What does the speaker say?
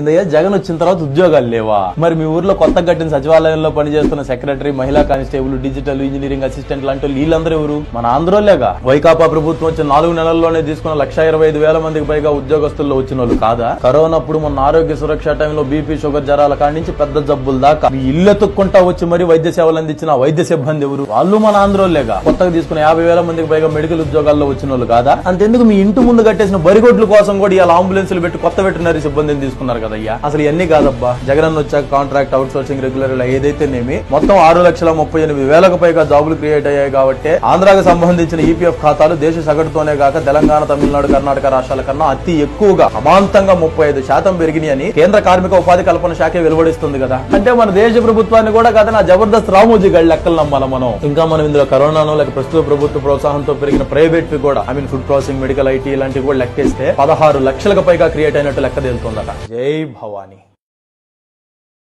ఇందయ్య జగన్ వచ్చిన తర్వాత ఉద్యోగాలు లేవా? మరి మీ ఊర్లో కొత్త కట్టిన సచివాలయంలో పనిచేస్తున్న సెక్రటరీ మహిళా కానిస్టేబుల్ డిజిటల్ ఇంజనీరింగ్ అసిస్టెంట్ లాంటి వీళ్ళందరూ ఎవరు? మన ఆంధ్రలేగా వైకాపా ప్రభుత్వం వచ్చిన నాలుగు నెలల్లోనే తీసుకున్న లక్ష ఇరవై ఐదు వేల మందికి పైగా ఉద్యోగస్తుల్లో వచ్చిన వాళ్ళు కాదా? కరోనా అప్పుడు మన ఆరోగ్య సురక్ష టైంలో బీపీ షుగర్ జ్వరాల కాడి నుంచి పెద్ద జబ్బుల దాకా. మీ ఇల్లు ఎత్తుక్కుంటా వచ్చి మరి వైద్య సేవలు అందించిన వైద్య సిబ్బంది ఎవరు? వాళ్ళు మన ఆంధ్రలేగా కొత్తగా తీసుకున్న యాభై వేల మందికి పైగా మెడికల్ ఉద్యోగాల్లో వచ్చిన వాళ్ళు కాదా? అంతెందుకు మీ ఇంటి ముందు కట్టేసిన బరిగొడ్ల కోసం కూడా ఇలా అంబులెన్సులు పెట్టి కొత్త వెటనరీ సిబ్బందిని తీసుకున్నారు కదా. కదయ్యా? అసలు ఇవన్నీ కాదబ్బా. జగన్ వచ్చాక కాంట్రాక్ట్ అవుట్ సోర్సింగ్ రెగ్యులర్ ఏదైతేనేమి మొత్తం ఆరు లక్షల ముప్పై ఎనిమిది వేలకు పైగా జాబులు క్రియేట్ అయ్యాయి కాబట్టి ఆంధ్రాకు సంబంధించిన ఈపీఎఫ్ ఖాతాలు దేశ సగటుతోనే కాక తెలంగాణ తమిళనాడు కర్ణాటక రాష్ట్రాల కన్నా అతి ఎక్కువగా అమాంతంగా ముప్పై ఐదు శాతం పెరిగినాయి అని కేంద్ర కార్మిక ఉపాధి కల్పన శాఖ వెలువడిస్తుంది కదా. అంటే మన దేశ ప్రభుత్వాన్ని కూడా కదా నా జబర్దస్త్ రామోజీ గడి లెక్కలు నమ్మాల మనం. ఇంకా మనం ఇందులో కరోనాను లేక ప్రస్తుత ప్రభుత్వ ప్రోత్సాహంతో పెరిగిన ప్రైవేట్ కూడా I mean food processing medical IT ఇలాంటివి కూడా లెక్కేస్తే పదహారు లక్షలకు పైగా క్రియేట్ అయినట్టు లెక్క తేలుతుందట. జై भवानी